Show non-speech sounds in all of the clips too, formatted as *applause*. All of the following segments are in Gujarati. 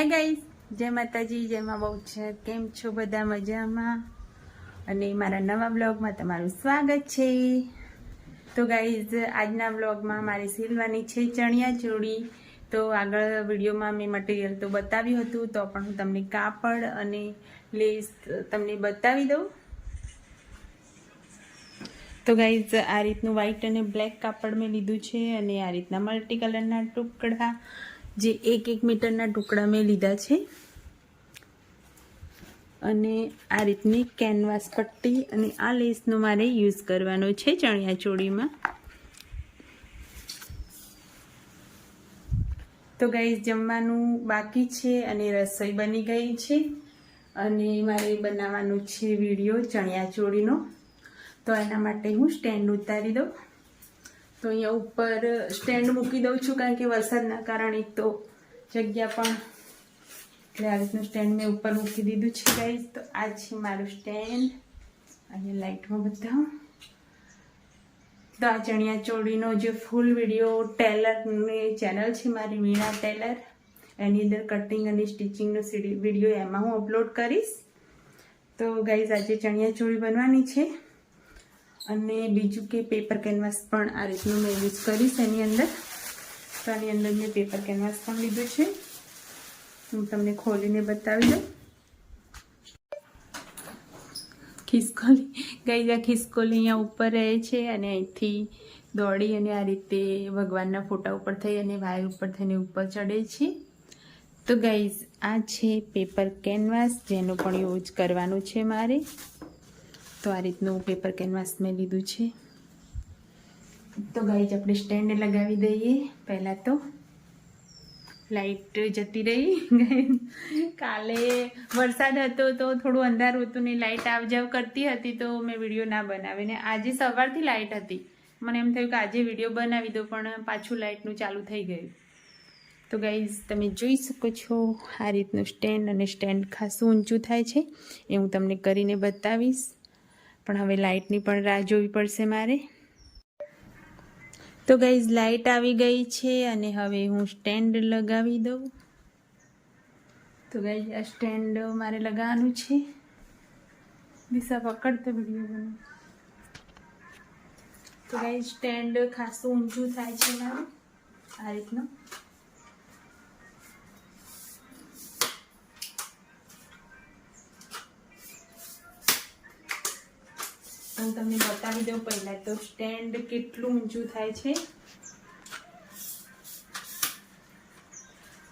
હાય ગાઈઝ જય માતાજી, જય મા બહુ છે કેમ છો બધા મજામાં? અને મારા નવા બ્લોગમાં તમારું સ્વાગત છે. તો ગાઈઝ આજના બ્લોગમાં મારે સિલવાની છે ચણિયા ચોળી. તો આગળ વિડીયોમાં મેં મટીરિયલ તો બતાવ્યું હતું, તો પણ હું તમને કાપડ અને લેસ તમને બતાવી દઉં. તો ગાઈઝ આ રીતનું વ્હાઈટ અને બ્લેક કાપડ મેં લીધું છે અને આ રીતના મલ્ટી કલરના ટુકડા. જે એક એક મીટરના ટુકડા મેં લીધા છે. અને આ રીતની કેનવાસ પટ્ટી અને આ લેસનો મારે યુઝ કરવાનો છે ચણિયા ચોળીમાં. તો ગાઈઝ, જમવાનું બાકી છે અને રસોઈ બની ગઈ છે. અને મારે બનાવવાનું છે વીડિયો ચણિયા ચોળીનો. તો એના માટે હું સ્ટેન્ડ ઉતારી દઉં. તો અહીંયા ઉપર સ્ટેન્ડ મૂકી દઉં છું કારણ કે વરસાદના કારણે તો જગ્યા પણ એટલે આ રીતનું સ્ટેન્ડ મેં ઉપર મૂકી દીધું છે ગાઈઝ તો આ છે મારું સ્ટેન્ડ અહીંયા લાઇટમાં બધા. તો આ ચણિયા ચોળીનો જે ફૂલ વીડિયો ટેલરની ચેનલ છે મારી વીણા ટેલર એની અંદર કટિંગ અને સ્ટિચિંગનો વીડિયો એમાં હું અપલોડ કરીશ. તો ગાઈઝ આજે ચણિયા ચોળી બનવાની છે. અને બીજું કે પેપર કેનવાસ પણ આ રીતનું મેં યુઝ કરીશ એની અંદર. તો આની અંદર મેં પેપર કેનવાસ પણ લીધું છે. હું તમને ખોલીને બતાવી દઉં. ખિસકોલી. ગઈ આ ખિસકોલી અહીંયા ઉપર રહે છે અને અહીંથી દોડી અને આ રીતે ભગવાનના ફોટા ઉપર થઈ અને વાયર ઉપર થઈને ઉપર ચડે છે. તો ગાઈઝ આ છે પેપર કેનવાસ જેનું પણ યુઝ કરવાનું છે મારે. તો આ રીતનું પેપર કેનવાસ મેં લીધું છે. તો ગાઈજ આપણે સ્ટેન્ડ લગાવી દઈએ. પહેલાં તો લાઈટ જતી રહી. *laughs* કાલે વરસાદ હતો તો થોડું અંધારું હતું ને લાઇટ આવ જાવ કરતી હતી તો મેં વીડિયો ના બનાવીને આજે સવારથી લાઇટ હતી. મને એમ થયું કે આજે વીડિયો બનાવી દો પણ પાછું લાઇટનું ચાલુ થઈ ગયું. તો ગાઈઝ તમે જોઈ શકો છો આ રીતનું સ્ટેન્ડ અને સ્ટેન્ડ ખાસું ઊંચું થાય છે. એ હું તમને કરીને બતાવીશ. પણ હવે લાઇટની પણ રાહ જોવી પડશે મારે. તો ગાઈઝ લાઇટ આવી ગઈ છે અને હવે હું સ્ટેન્ડ લગાવી દઉં. તો ગાઈઝ આ સ્ટેન્ડ મારે લગાવવાનું છે. દિશા પકડતો વીડિયો બનો. તો ગાઈઝ સ્ટેન્ડ ખાસું ઊંચું થાય છે મારું. આ રીતનું. હું તમને બતાવી દઉં પહેલાં તો સ્ટેન્ડ કેટલું ઊંચું થાય છે.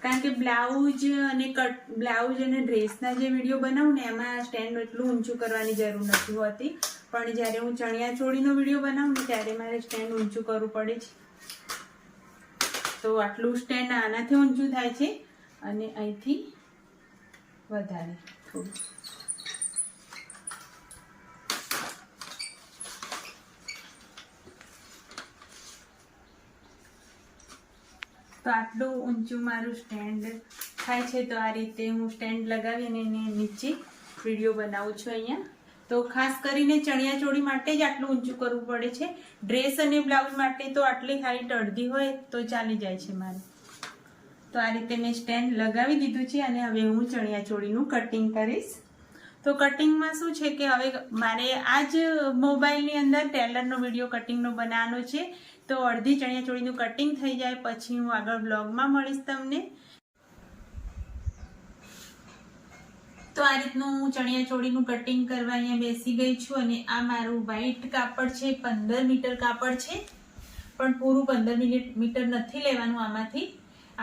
કારણ કે બ્લાઉઝ અને કટ, બ્લાઉઝ અને ડ્રેસના જે વીડિયો બનાવું ને, એમાં સ્ટેન્ડ એટલું ઊંચું કરવાની જરૂર નથી હોતી. પણ જ્યારે હું ચણિયા ચોળીનો વીડિયો બનાવું ને, ત્યારે મારે સ્ટેન્ડ ઊંચું કરવું પડે છે. તો આટલું સ્ટેન્ડ આનાથી ઊંચું થાય છે. અને અહીંથી વધારે થોડું. તો આટલું ઊંચું મારું સ્ટેન્ડ થાય છે તો આ રીતે હું સ્ટેન્ડ લગાવી અને એને નીચે વીડિયો બનાવું છું અહીંયા. તો ખાસ કરીને ચણિયા ચોળી માટે જ આટલું ઊંચું કરવું પડે છે. ડ્રેસ અને બ્લાઉઝ માટે તો આટલી હાઈટ અડધી હોય તો ચાલી જાય છે મારે. તો આ રીતે મેં સ્ટેન્ડ લગાવી દીધું છે અને હવે હું ચણિયા ચોળીનું કટિંગ કરીશ. તો કટિંગમાં શું છે કે હવે મારે આ જ મોબાઈલની અંદર ટેલરનો વીડિયો કટિંગનો બનાવવાનો છે. તો અડધી ચણિયા ચોળીનું કટિંગ થઈ જાય, પછી હું આગળ બ્લોગમાં મળીશ તમને. તો આ રીતનું હું ચણિયા ચોળીનું કટિંગ કરવા અહીંયા બેસી ગઈ છું અને આ મારું વ્હાઈટ કાપડ છે, પંદર મીટર કાપડ છે. પણ પૂરું પંદર મીટર નથી લેવાનું આમાંથી.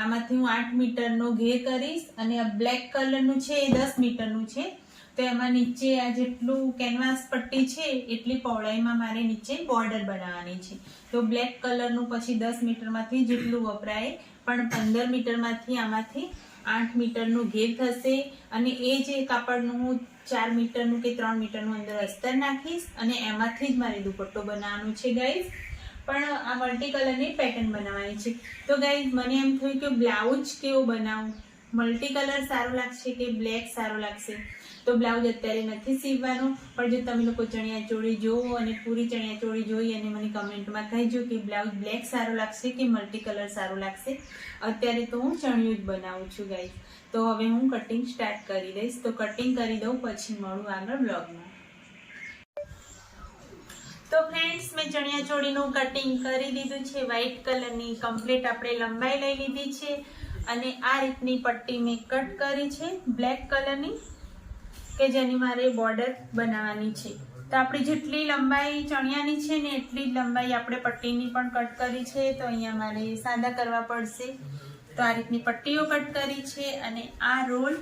આમાંથી હું આઠ મીટરનો ઘેર કરીશ અને બ્લેક કલરનું છે એ દસ મીટરનું છે. તો એમાં નીચે આ જેટલું કેનવાસ પટ્ટી છે, એટલી પહોળાઈમાં મારે નીચે બોર્ડર બનાવવાની છે. તો બ્લેક કલરનું પછી દસ મીટરમાંથી જેટલું વપરાય, પણ પંદર મીટરમાંથી આમાંથી આઠ મીટરનું ઘેર થશે અને એ જે કાપડનું હું ચાર મીટરનું કે ત્રણ મીટરનું અંદર અસ્તર નાખીશ અને એમાંથી જ મારે દુપટ્ટો બનાવવાનું છે ગાઈઝ પણ આ મલ્ટી કલરની પેટર્ન બનાવવાની છે. તો ગાઈઝ મને એમ થયું કે બ્લાઉઝ કેવો બનાવું? મલ્ટી કલર સારો લાગશે કે બ્લેક સારો લાગશે? તો બ્લાઉઝ અત્યારે નથી સીવવાનો, પણ જો તમે લોકો ચણિયા ચોળી જોવો અને પૂરી ચણિયા ચોળી જોઈ અને મને કમેન્ટમાં કહેજો કે બ્લાઉઝ બ્લેક સારો લાગશે કે મલ્ટી કલર સારો લાગશે? અત્યારે તો હું ચણિયું જ બનાવું છું ગાઈસ તો હવે હું કટિંગ સ્ટાર્ટ કરી દઈશ. તો કટિંગ કરી દઉં, પછી મળું આગળ બ્લોગમાં તો ફ્રેન્ડ્સ મેં ચણિયા ચોળીનું કટિંગ કરી દીધું છે. વ્હાઈટ કલરની કમ્પ્લીટ આપણે લંબાઈ લઈ લીધી છે. અને આ રીતની પટ્ટી મેં કટ કરી છે બ્લેક કલરની, કે જેની મારે બોર્ડર બનાવવાની છે. તો આપણી જેટલી લંબાઈ ચણિયાની છે ને એટલી જ લંબાઈ આપણે પટ્ટીની પણ કટ કરી છે, તો અહીંયા મારે સાદા કરવા પડશે. તો આ રીતની પટ્ટીઓ કટ કરી છે અને આ રોલ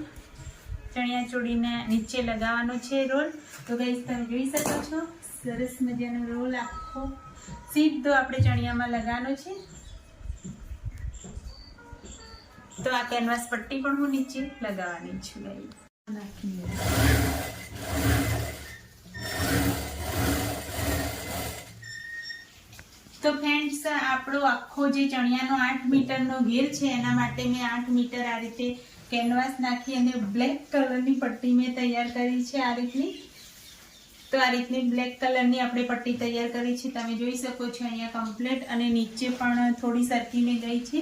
ચણિયા ચોળીના નીચે લગાવવાનો છે રોલ. તો ગઈ તમે જોઈ શકો છો, સરસ મજાનો રોલ આખો. સીધો આપણે ચણિયામાં લગાવવાનો છે. તો આ કેનવાસ પટ્ટી પણ હું નીચે લગાવવાની છું તો ફ્રેન્ડ્સ આપણો આખો જે ચણિયાનો આઠ મીટરનો ઘેર છે, એના માટે મેં આઠ મીટર આ રીતે કેનવાસ નાખી અને બ્લેક કલરની પટ્ટી મેં તૈયાર કરી છે આ રીતની. તો આ રીતની બ્લેક કલરની આપણે પટ્ટી તૈયાર કરી છે. તમે જોઈ શકો છો અહીંયા કમ્પ્લીટ અને નીચે પણ થોડી સરકી મેં ગઈ છે.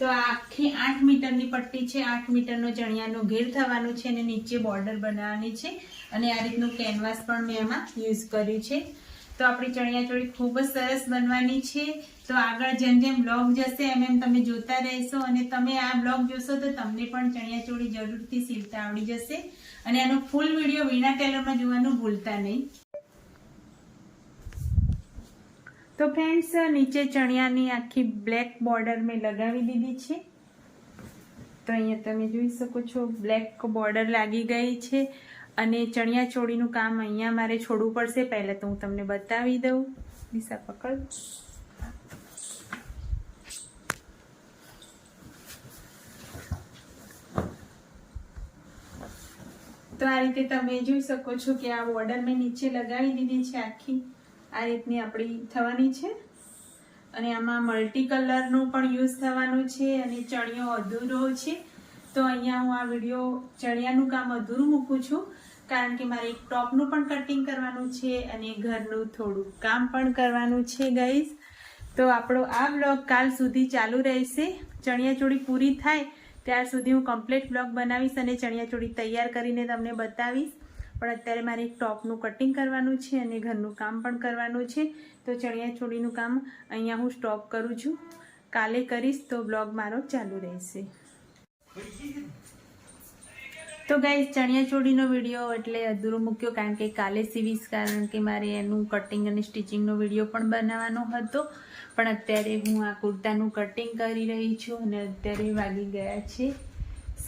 તો આખી આઠ મીટરની પટ્ટી છે, આઠ મીટરનો ચણિયાનો ઘેર થવાનો છે અને નીચે બોર્ડર બનાવવાની છે. અને આ રીતનું કેનવાસ પણ મેં એમાં યુઝ કર્યું છે. તો આપણી ચણિયા ચોળી ખૂબ જ સરસ બનવાની છે. તો આગળ જેમ જેમ બ્લોગ જશે, એમ એમ તમે જોતા રહેશો અને તમે આ બ્લોગ જોશો તો તમને પણ ચણિયા ચોળી જરૂરથી સીવતા આવડી જશે. અને આનો ફૂલ વીડિયો વીણા ટેલરમાં જોવાનું ભૂલતા નહીં. તો ફ્રેન્ડ્સ નીચે ચણિયાની આખી બ્લેક બોર્ડર મેં લગાવી દીધી છે. તો અહીંયા તમે જોઈ શકો છો બ્લેક બોર્ડર લાગી ગઈ છે અને ચણિયા ચોળીનું કામ અહીંયા મારે છોડવું પડશે. પહેલાં તો હું તમને બતાવી દઉં. દિશા પકડ. તો આ રીતે તમે જોઈ શકો છો કે આ બોર્ડર મેં નીચે લગાવી દીધી છે આખી. આ રીતની આપણી થવાની છે. અને આમાં મલ્ટી કલરનું પણ યુઝ થવાનું છે અને ચણિયો અધૂરો છે. તો અહીંયા હું આ વીડિયો ચણિયાનું કામ અધૂરું મૂકું છું. કારણ કે મારે એક ટોપનું પણ કટિંગ કરવાનું છે અને ઘરનું થોડું કામ પણ કરવાનું છે ગાઈઝ તો આપણો આ બ્લોગ કાલ સુધી ચાલુ રહેશે. ચણિયાચોળી પૂરી થાય, ત્યાર સુધી હું કમ્પ્લીટ બ્લોગ બનાવીશ અને ચણિયાચોળી તૈયાર કરીને તમને બતાવીશ. પણ અત્યારે મારે ટોપનું કટિંગ કરવાનું છે અને ઘરનું કામ પણ કરવાનું છે. તો ચણિયાચોળીનું કામ અહીંયા હું સ્ટોપ કરું છું. કાલે કરીશ તો બ્લોગ મારો ચાલુ રહેશે. તો ગાઈઝ ચણિયાચોળીનો વીડિયો એટલે અધૂરો મૂક્યો કારણ કે કાલે સીવીશ કારણ કે મારે એનું કટિંગ અને સ્ટિચિંગનો વીડિયો પણ બનાવવાનો હતો. પણ અત્યારે હું આ કુર્તાનું કટિંગ કરી રહી છું અને અત્યારે વાગી ગયા છે.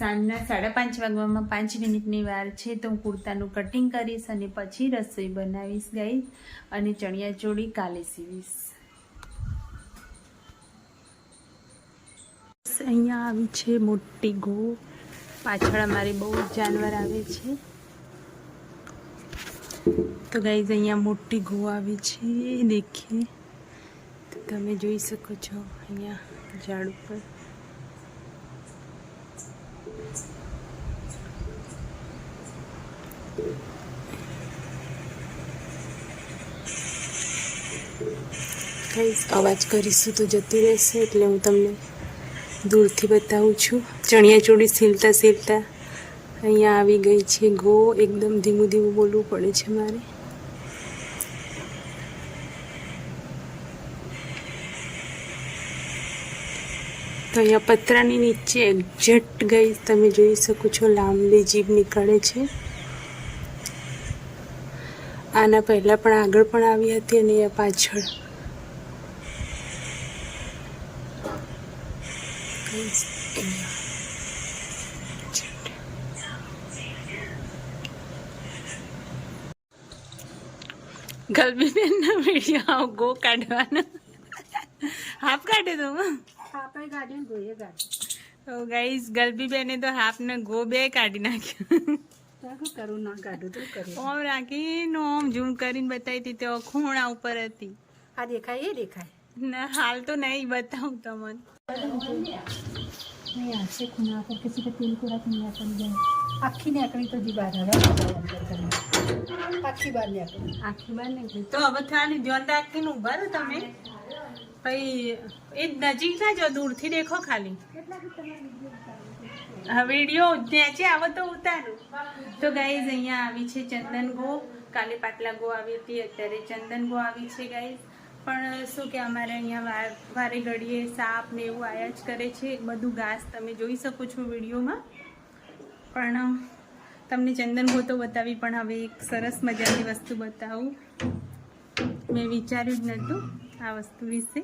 સાંજના સાડા પાંચ વાગવામાં પાંચ મિનિટની વાર છે તો હું કુર્તાનું કટિંગ કરીશ અને પછી રસોઈ બનાવીશ ગાઈઝ અને ચણિયાચોળી કાલે સીવીશ. અહીંયા આવી છે મોટી ગો પાછળ અમારે બહુ જાનવર આવે છે. તો ગાઈઝ અહીંયા મોટી ગો આવે છે, દેખીએ. તમે જોઈ શકો છો અહીંયા ઝાડ ઉપર. અવાજ કરીશું તો જતી રહેશે એટલે હું તમને દૂરથી બતાવું છું. ચણિયાચોળી સીલતા સીલતા અહીંયા આવી ગઈ છે ગો. એકદમ ધીમું ધીમું બોલવું પડે છે મારે. તો અહીંયા પતરાની નીચે એક્ઝેક્ટ ગઈ. તમે જોઈ શકો છો લાંબી જીભ નીકળે છે. આના પહેલાં પણ આગળ પણ આવી હતી અને એ પાછળ. ગલબીબેનના વીડિયો ગો કાઢવાનો. હાફ કાઢે તો ગાડીને ગોઈએ ગાડી. તો ગાઈઝ ગલબીબેને તો હાફ ને ગો બે કાઢી નાખ્યો. ઓમ રાખીને કરીને બતાવી હતી તેઓ ખૂણા ઉપર હતી. આ દેખાય એ દેખાય. ના હાલ તો નહીં બતાવું તમને. આખી નીકળી તો આખી બહાર નીકળી. તો હવે ખાલી જોન રાખીને ઊભા રહો તમે. પછી એ નજીક ના જો દૂરથી દેખો ખાલી. વીડિયો નેચે આવો તો ઉતારું. તો ગાઈઝ અહીંયા આવી છે ચંદન ગો. કાલે પાટલા ગો આવી હતી, અત્યારે ચંદન ગો આવી છે ગાઈઝ પણ શું કે અમારે અહીંયા વારે ઘડીએ સાપ ને એવું આયા જ કરે છે. બધું ઘાસ તમે જોઈ શકો છો વિડીયોમાં. પણ તમને ચંદન ગો તો બતાવી, પણ હવે એક સરસ મજાની વસ્તુ બતાવું. મેં વિચાર્યું જ નહોતું આ વસ્તુ વિશે.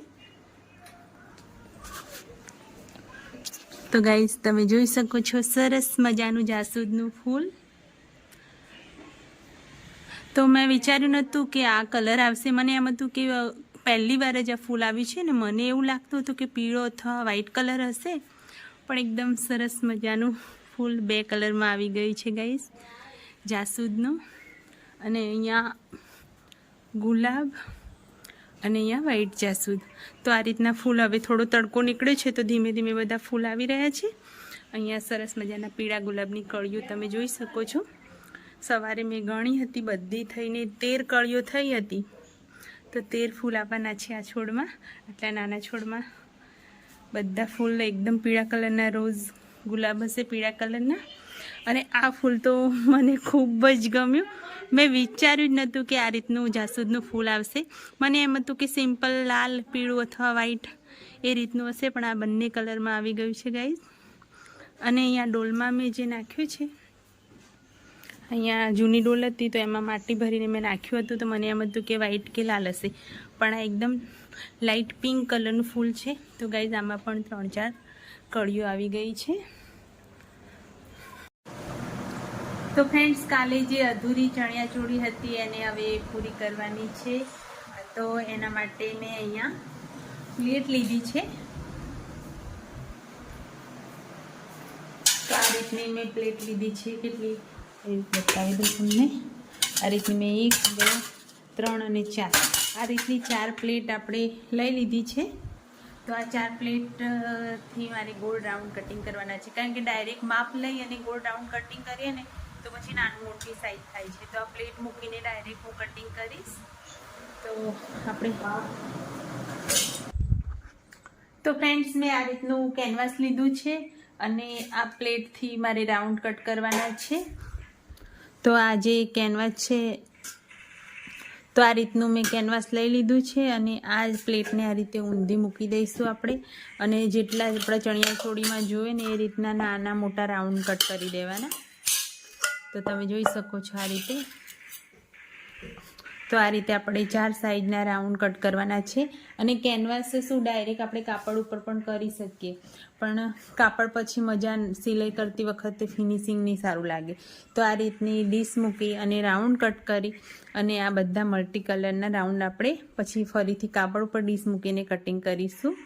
તો ગાઈઝ તમે જોઈ શકો છો, સરસ મજાનું જાસૂદનું ફૂલ. તો મેં વિચાર્યું નહોતું કે આ કલર આવશે. મને એમ હતું કે પહેલી વાર જ આ ફૂલ આવ્યું છે ને મને એવું લાગતું હતું કે પીળો અથવા વ્હાઈટ કલર હશે. પણ એકદમ સરસ મજાનું ફૂલ બે કલરમાં આવી ગયું છે ગાઈઝ જાસૂદનું. અને અહીંયા ગુલાબ અને અહીંયા વ્હાઈટ જાસૂદ તો આ રીતના ફૂલ હવે થોડો તડકો નીકળે છે, તો ધીમે ધીમે બધા ફૂલ આવી રહ્યા છે. અહીંયા સરસ મજાના પીળા ગુલાબની કળીઓ તમે જોઈ શકો છો. સવારે મેં ગણી હતી, બધી થઈને તેર કળીઓ થઈ હતી. તો તેર ફૂલ આવવાના છે આ છોડમાં, આટલા નાના છોડમાં. બધા ફૂલ એકદમ પીળા કલરના, રોઝ ગુલાબ હશે પીળા કલરના. અને આ ફૂલ તો મને ખૂબ જ ગમ્યું. મેં વિચાર્યું જ નહોતું કે આ રીતનું જાસૂદનું ફૂલ આવશે. મને એમ હતું કે સિમ્પલ લાલ, પીળું અથવા વ્હાઈટ એ રીતનું હશે, પણ આ બંને કલરમાં આવી ગયું છે ગાઈઝ અને અહીંયા ડોલમાં મેં જે નાખ્યું છે, અહીંયા જૂની ડોલ હતી, તો એમાં માટી ભરીને મેં નાખ્યું હતું, તો મને એમ હતું કે વ્હાઈટ કે લાલ હશે. પણ આ એકદમ લાઇટ પિંક કલરનું ફૂલ છે. તો ગાઈઝ આમાં પણ ત્રણ ચાર કળીઓ આવી ગઈ છે. તો ફ્રેન્ડ્સ કાલે જે અધૂરી ચણિયા ચોળી હતી એને હવે પૂરી કરવાની છે. તો એના માટે મેં અહીંયા પ્લેટ લીધી છે. તો આ રીતની મેં પ્લેટ લીધી છે. કેટલી? એ બતાવી દઉં તમને. આ રીતની મેં એક, બે, ત્રણ અને ચાર. આ રીતની ચાર પ્લેટ આપણે લઈ લીધી છે. તો આ ચાર પ્લેટથી મારે ગોળ રાઉન્ડ કટિંગ કરવાના છે. કારણ કે ડાયરેક્ટ માપ લઈ અને ગોળ રાઉન્ડ કટિંગ કરીએ ને તો પછી નાની મોટી સાઈઝ થાય છે. તો આ પ્લેટ મૂકીને ડાયરેક્ટ હું કટિંગ કરીશ. તો આપણે તો ફ્રેન્ડ્સ મેં આ રીતનું કેનવાસ લીધું છે અને આ પ્લેટથી મારે રાઉન્ડ કટ કરવાના છે. તો આ જે કેનવાસ છે, તો આ રીતનું મેં કેનવાસ લઈ લીધું છે અને આ પ્લેટને આ રીતે ઊંધી મૂકી દઈશું આપણે. અને જેટલા આપણા ચણિયા છોડીમાં જોઈએ ને એ રીતના નાના મોટા રાઉન્ડ કટ કરી દેવાના. તો તમે જોઈ શકો છો આ રીતે. તો આ રીતે આપણે ચાર સાઈડના રાઉન્ડ કટ કરવાના છે અને કેનવાસ શું ડાયરેક્ટ આપણે કાપડ ઉપર પણ કરી શકીએ. પણ કાપડ પછી મજા સિલાઈ કરતી વખતે ફિનિશિંગ નહીં સારું લાગે. તો આ રીતની ડીશ મૂકી અને રાઉન્ડ કટ કરી અને આ બધા મલ્ટી કલરના રાઉન્ડ આપણે પછી ફરીથી કાપડ ઉપર ડીશ મૂકીને કટિંગ કરીશું.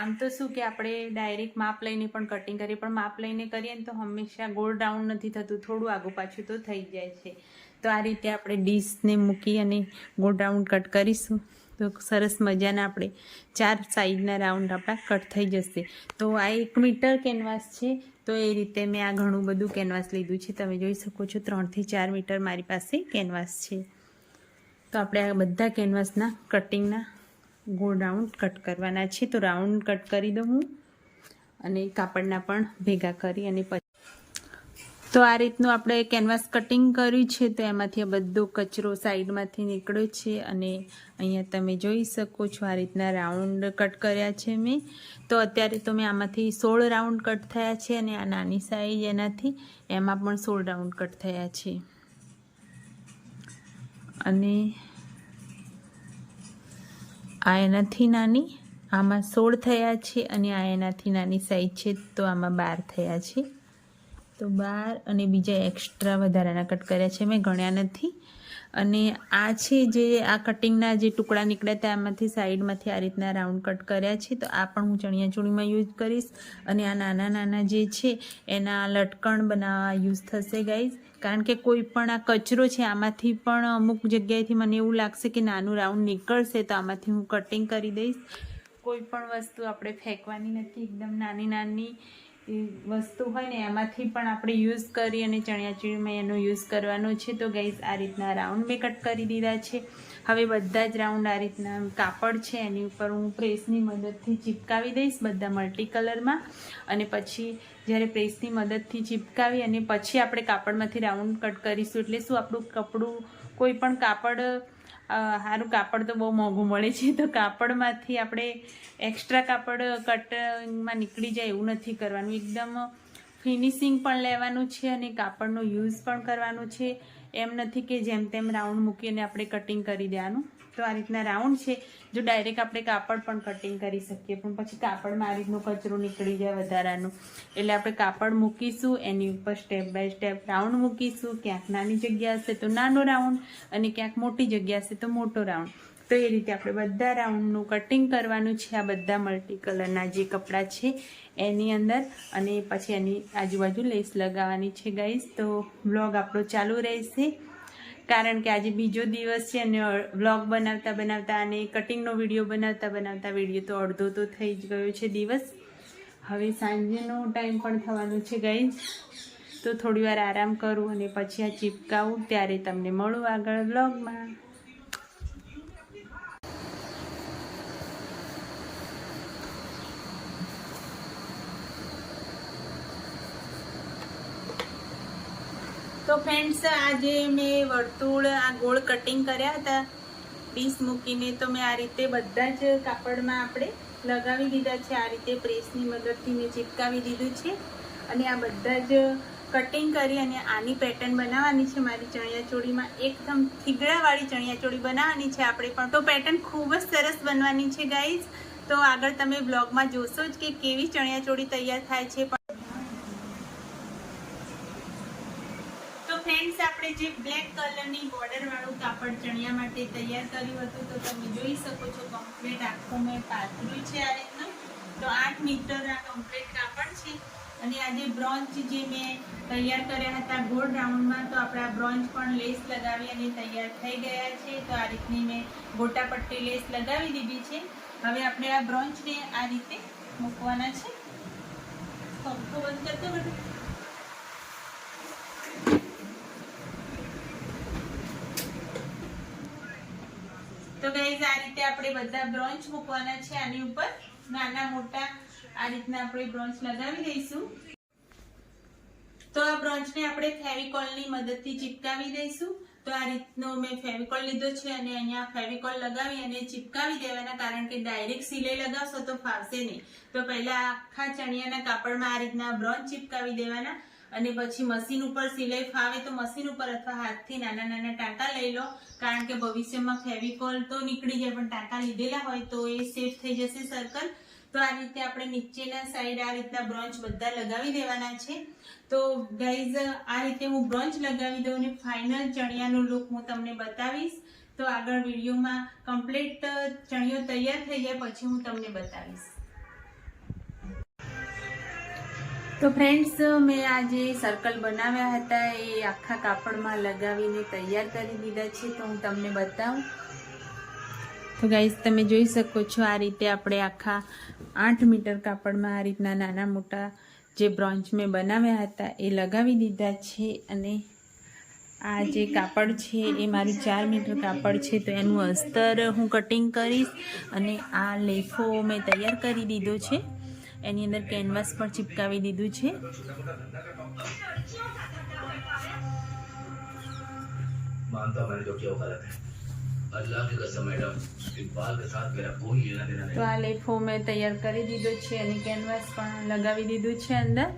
આમ તો શું કે આપણે ડાયરેક્ટ માપ લઈને પણ કટિંગ કરીએ, પણ માપ લઈને કરીએ ને તો હંમેશા ગોળ રાઉન્ડ નથી થતું, થોડું આગું પાછું તો થઈ જાય છે. તો આ રીતે આપણે ડીશને મૂકી અને ગોળ રાઉન્ડ કટ કરીશું. તો સરસ મજાના આપણે ચાર સાઈડના રાઉન્ડ આપણા કટ થઈ જશે. તો આ એક મીટર કેનવાસ છે. તો એ રીતે મેં આ ઘણું બધું કેનવાસ લીધું છે. તમે જોઈ શકો છો ત્રણથી ચાર મીટર મારી પાસે કેનવાસ છે. તો આપણે આ બધા કેનવાસના કટિંગના ગોળ રાઉન્ડ કટ કરવાના છે. તો રાઉન્ડ કટ કરી દઉં હું અને કાપડના પણ ભેગા કરી અને પછી તો આ રીતનું આપણે કેનવાસ કટિંગ કર્યું છે તો એમાંથી આ બધો કચરો સાઈડમાંથી નીકળ્યો છે અને અહીંયા તમે જોઈ શકો છો આ રીતના રાઉન્ડ કટ કર્યા છે મેં. તો અત્યારે તો મેં આમાંથી સોળ રાઉન્ડ કટ થયા છે અને આ નાની સાઈઝ એનાથી એમાં પણ સોળ રાઉન્ડ કટ થયા છે. અને આ એનાથી નાની, આમાં સોળ થયા છે અને આ એનાથી નાની સાઈઝ છે તો આમાં બાર થયા છે. તો બાર અને બીજા એક્સ્ટ્રા વધારાના કટ કર્યા છે. મેં ગણ્યા નથી. અને આ છે જે આ કટિંગના જે ટુકડા નીકળ્યા હતા, આમાંથી સાઈડમાંથી આ રીતના રાઉન્ડ કટ કર્યા છે. તો આ પણ હું ચણિયા ચોળીમાં યુઝ કરીશ. અને આ નાના નાના જે છે, એના લટકણ બનાવવા યુઝ થશે ગાઈઝ કારણ કે કોઈ પણ આ કચરો છે, આમાંથી પણ અમુક જગ્યાએથી મને એવું લાગશે કે નાનું રાઉન્ડ નીકળશે, તો આમાંથી હું કટિંગ કરી દઈશ. કોઈ પણ વસ્તુ આપણે ફેંકવાની નથી. એકદમ નાની નાની એ વસ્તુ હોય ને, એમાંથી પણ આપણે યુઝ કરી અને ચણિયાચોળીમાં એનો યુઝ કરવાનો છે. તો ગઈઝ આ રીતના રાઉન્ડ મેં કટ કરી દીધા છે. હવે બધા જ રાઉન્ડ આ રીતના કાપડ છે, એની ઉપર હું પ્રેસની મદદથી ચિપકાવી દઈશ બધા મલ્ટી કલરમાં અને પછી જ્યારે પ્રેસની મદદથી ચિપકાવી અને પછી આપણે કાપડમાંથી રાઉન્ડ કટ કરીશું. એટલે શું આપણું કપડું કોઈ પણ કાપડ સારું કાપડ તો બહુ મોંઘું મળે છે, તો કાપડમાંથી આપણે એક્સ્ટ્રા કાપડ કટમાં નીકળી જાય એવું નથી કરવાનું. એકદમ ફિનિશિંગ પણ લેવાનું છે અને કાપડનો યુઝ પણ કરવાનો છે. એમ નથી કે જેમ તેમ રાઉન્ડ મૂકીને આપણે કટિંગ કરી દેવાનું. તો આ રીતના રાઉન્ડ છે, જો ડાયરેક્ટ આપણે કાપડ પણ કટિંગ કરી શકીએ, પણ પછી કાપડમાં આ રીતનો કચરો નીકળી જાય વધારાનું. એટલે આપણે કાપડ મૂકીશું, એની ઉપર સ્ટેપ બાય સ્ટેપ રાઉન્ડ મૂકીશું, ક્યાંક નાની જગ્યા હશે તો નાનો રાઉન્ડ અને ક્યાંક મોટી જગ્યા હશે તો મોટો રાઉન્ડ તો એ રીતે આપણે બધા રાઉન્ડનું કટિંગ કરવાનું છે, આ બધા મલ્ટી કલરના જે કપડાં છે, એની અંદર. અને પછી એની આજુબાજુ લેસ લગાવવાની છે ગાઈઝ તો બ્લોગ આપણો ચાલુ રહેશે. કારણ કે આજે બીજો દિવસ છે અને વ્લોગ બનાવતા બનાવતા અને કટિંગનો વીડિયો બનાવતા બનાવતા વીડિયો તો અડધો તો થઈ જ ગયો છે દિવસ. હવે સાંજનો ટાઈમ પણ થવાનો છે ગઈ તો થોડી આરામ કરું અને પછી આ ચીપકાવું, ત્યારે તમને મળું આગળ વ્લોગમાં. તો ફ્રેન્ડ્સ આજે મેં વર્તુળ, આ ગોળ કટિંગ કર્યા હતા. પીસ મૂકીને તો મેં આ રીતે બધા જ કાપડમાં આપણે લગાવી દીધા છે. આ રીતે પ્રેસની મદદથી મેં ચિપકાવી દીધું છે. અને આ બધા જ કટિંગ કરી અને આની પેટર્ન બનાવવાની છે. મારી ચણિયાચોળીમાં એકદમ થીગડાવાળી ચણિયાચોળી બનાવવાની છે આપણે પણ. તો પેટર્ન ખૂબ જ સરસ બનવાની છે ગાઈઝ તો આગળ તમે બ્લોગમાં જોશો જ કે કેવી ચણિયાચોળી તૈયાર થાય છે પણ તો ફ્રેન્ડ્સ આપણે જે બ્લેક કલરની બોર્ડર વાળું કાપડ ચણિયા માટે તૈયાર કર્યું હતું, તો તમે જોઈ શકો છો કમ્પ્લીટ આખું મેં પાથર્યું છે આ રીતનું. તો આઠ મીટર આ કમ્પ્લીટ કાપડ છે. અને આજે બ્રોન્ચ જે મેં તૈયાર કર્યા હતા ગોળ રાઉન્ડમાં, તો આપણે બ્રોન્ચ પણ લેસ લગાવી અને તૈયાર થઈ ગયા છે. તો આ રીતની મેં ગોટા પટ્ટી લેસ લગાવી દીધી છે. હવે આપણે આ બ્રોન્ચને આ રીતે મૂકવાના છે. પંખો બંધ કરતો બધું. તો ગાઈઝ આ રીતે આપણે બધા બ્રોન્ચ મૂકવાના છે. આની ઉપર નાના મોટા આ રીતના આપણે બ્રોન્ચ લગાવી દઈશું. તો આ બ્રોન્ચને આપણે ફેવિકોલની મદદથી ચિપકાવી દઈશું. તો આ રીતનો મેં ફેવિકોલ લીધો છે અને અહીંયા ફેવિકોલ લગાવી અને ચિપકાવી દેવાના, કારણ કે ડાયરેક્ટ સિલાઈ લગાવશો તો ફાવશે નહીં. તો પહેલા આખા ચણિયાના કાપડમાં આ રીતના બ્રોન્ચ ચિપકાવી દેવાના. અને પછી મશીન ઉપર સિલાઈ ફાવે તો મશીન ઉપર અથવા હાથથી નાના નાના ટાંકા લઈ લો. કારણ કે ભવિષ્યમાં ફેવિકોલ તો નીકળી જાય, પણ ટાંકા લીધેલા હોય તો એ સેફ થઈ જશે સર્કલ તો આ રીતે આપણે નીચેના સાઈડ આ રીતના બ્રોન્ચ બધા લગાવી દેવાના છે. તો ગાઈઝ આ રીતે હું બ્રોન્ચ લગાવી દઉં અને ફાઇનલ ચણિયાનો લુક હું તમને બતાવીશ. તો આગળ વિડીયોમાં કમ્પ્લીટ ચણિયો તૈયાર થઈ જાય, પછી હું તમને બતાવીશ. તો ફ્રેન્ડ્સ મેં આ જે સર્કલ બનાવ્યા હતા. એ આખા કાપડમાં લગાવીને તૈયાર કરી દીધા છે. તો હું તમને બતાવું. તો ગાઈઝ તમે જોઈ શકો છો આ રીતે આપણે આખા આઠ મીટર કાપડમાં આ રીતના નાના મોટા જે બ્રોન્ચ મેં બનાવ્યા હતા, એ લગાવી દીધા છે. અને આ જે કાપડ છે, એ મારું ચાર મીટર કાપડ છે. તો એનું અસ્તર હું કટિંગ કરીશ અને આ લેફો મેં તૈયાર કરી દીધો છે. એની અંદર કેનવાસ પણ ચિપકાવી દીધું છે. તો આ લેફો મેં તૈયાર કરી દીધો છે અને કેનવાસ પણ લગાવી દીધું છે અંદર.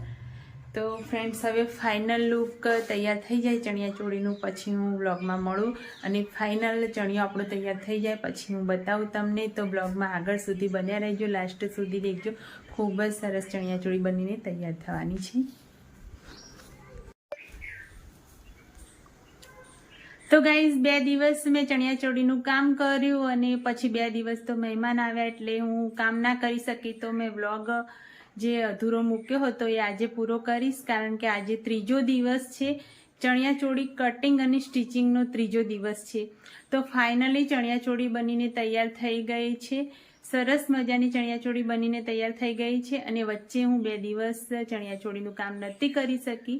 તો ફ્રેન્ડ્સ હવે ફાઇનલ લુક તૈયાર થઈ જાય ચણિયાચોળીનું પછી હું બ્લોગમાં મળું. અને ફાઇનલ ચણિયો આપણો તૈયાર થઈ જાય પછી હું બતાવું તમને. તો બ્લોગમાં આગળ સુધી બન્યા રહેજો લાસ્ટ સુધી દેખજો. ખૂબ જ સરસ ચણિયાચોળી બનીને તૈયાર થવાની છે. તો ગાઈઝ બે દિવસ મેં ચણિયાચોળીનું કામ કર્યું અને પછી બે દિવસ તો મહેમાન આવ્યા એટલે હું કામ ના કરી શકી તો મેં વ્લોગ જે અધૂરો મૂક્યો હતો એ આજે પૂરો કરીશ કારણ કે આજે ત્રીજો દિવસ છે. ચણિયાચોળી કટિંગ અને સ્ટિચિંગનો ત્રીજો દિવસ છે. તો ફાઇનલી ચણિયાચોળી બનીને તૈયાર થઈ ગઈ છે. સરસ મજાની ચણિયાચોળી બનીને તૈયાર થઈ ગઈ છે અને વચ્ચે હું બે દિવસ ચણિયાચોળીનું કામ નથી કરી શકી,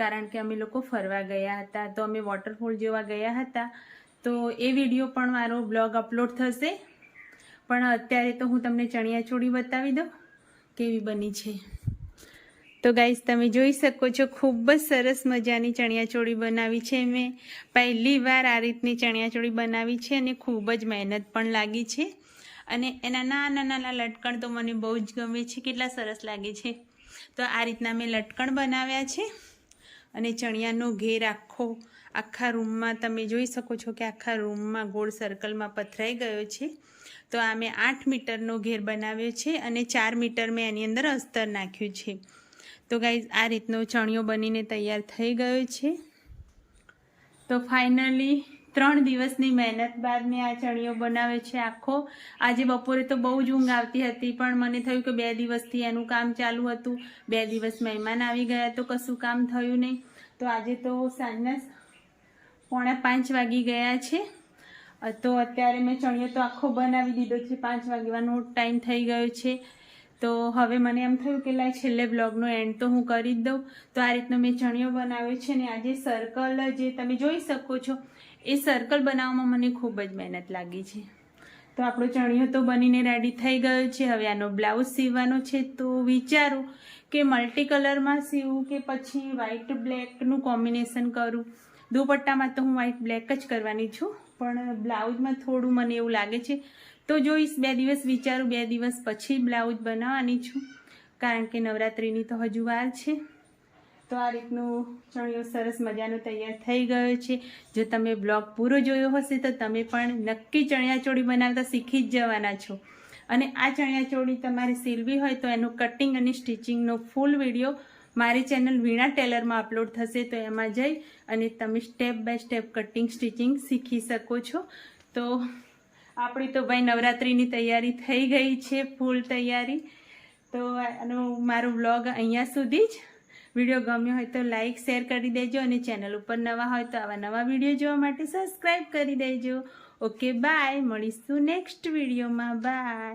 કારણ કે અમે લોકો ફરવા ગયા હતા. તો અમે વોટરફોલ જોવા ગયા હતા. તો એ વીડિયો પણ મારો બ્લોગ અપલોડ થશે. પણ અત્યારે તો હું તમને ચણિયાચોળી બતાવી દઉં, કેવી બની છે. તો ગાઈઝ તમે જોઈ શકો છો, ખૂબ જ સરસ મજાની ચણિયાચોળી બનાવી છે મેં. પહેલી વાર આ રીતની ચણિયાચોળી બનાવી છે અને ખૂબ જ મહેનત પણ લાગી છે. અને એના નાના નાના લટકણ તો મને બહુ જ ગમે છે, કેટલા સરસ લાગે છે. તો આ રીતના મેં લટકણ બનાવ્યા છે અને ચણિયાનો ઘેર આખો, આખા રૂમમાં તમે જોઈ શકો છો કે આખા રૂમમાં ગોળ સર્કલમાં પથરાઈ ગયો છે. તો આ મેં આઠ મીટરનો ઘેર બનાવ્યો છે અને ચાર મીટર મેં એની અંદર અસ્તર નાખ્યું છે. તો ગાઈઝ, આ રીતનો ચણિયો બનીને તૈયાર થઈ ગયો છે. તો ફાઇનલી ત્રણ દિવસની મહેનત બાદ મેં આ ચણિયો બનાવ્યો છે આખો. આજે બપોરે તો બહુ જ ઊંઘ આવતી હતી, પણ મને થયું કે બે દિવસથી એનું કામ ચાલુ હતું. બે દિવસ મહેમાન આવી ગયા તો કશું કામ થયું નહીં. તો આજે તો સાંજના પોણા પાંચ વાગી ગયા છે. તો અત્યારે મેં ચણિયો તો આખો બનાવી દીધો છે. પાંચ વાગવાનો ટાઈમ થઈ ગયો છે. તો હવે મને એમ થયું કે લાય છેલ્લે બ્લોગનો એન્ડ તો હું કરી જ દઉં. તો આ રીતનો મેં ચણિયો બનાવ્યો છે ને આજે સર્કલ જે તમે જોઈ શકો છો એ સર્કલ બનાવવામાં મને ખૂબ જ મહેનત લાગી છે. તો આપણો ચણિયો તો બનીને રેડી થઈ ગયો છે. હવે આનો બ્લાઉઝ સીવવાનો છે. તો વિચારું કે મલ્ટી કલરમાં સીવું કે પછી વ્હાઈટ બ્લેકનું કોમ્બિનેશન કરું. દુપટ્ટામાં તો હું વ્હાઈટ બ્લેક જ કરવાની છું. પણ બ્લાઉઝમાં થોડું મને એવું લાગે છે. તો જોઈશ, બે દિવસ વિચારું, બે દિવસ પછી બ્લાઉઝ બનાવવાની છું. કારણ કે નવરાત્રિની તો હજુ વાર છે. તો આ રીતનું ચણિયો સરસ મજાનો તૈયાર થઈ ગયો છે. જો તમે બ્લોગ પૂરો જોયો હશે તો તમે પણ નક્કી ચણિયાચોળી બનાવતા શીખી જ જવાના છો. અને આ ચણિયાચોળી તમારે સીલવી હોય તો એનું કટિંગ અને સ્ટિચિંગનો ફૂલ વીડિયો મારી ચેનલ વીણા ટેલરમાં અપલોડ થશે તો એમાં જઈ અને તમે step by step cutting stitching શીખી શકો છો. તો આપણી તો ભાઈ નવરાત્રિની તૈયારી થઈ ગઈ છે, ફૂલ તૈયારી. તો આનો મારો વ્લોગ અહીંયા સુધી જ વીડિયો ગમ્યો હોય તો લાઈક, શેર કરી દેજો અને ચેનલ ઉપર નવા હોય તો આવા નવા વીડિયો જોવા માટે સબસ્ક્રાઈબ કરી દેજો. Okay, bye. મળીશું નેક્સ્ટ વિડીયોમાં. બાય.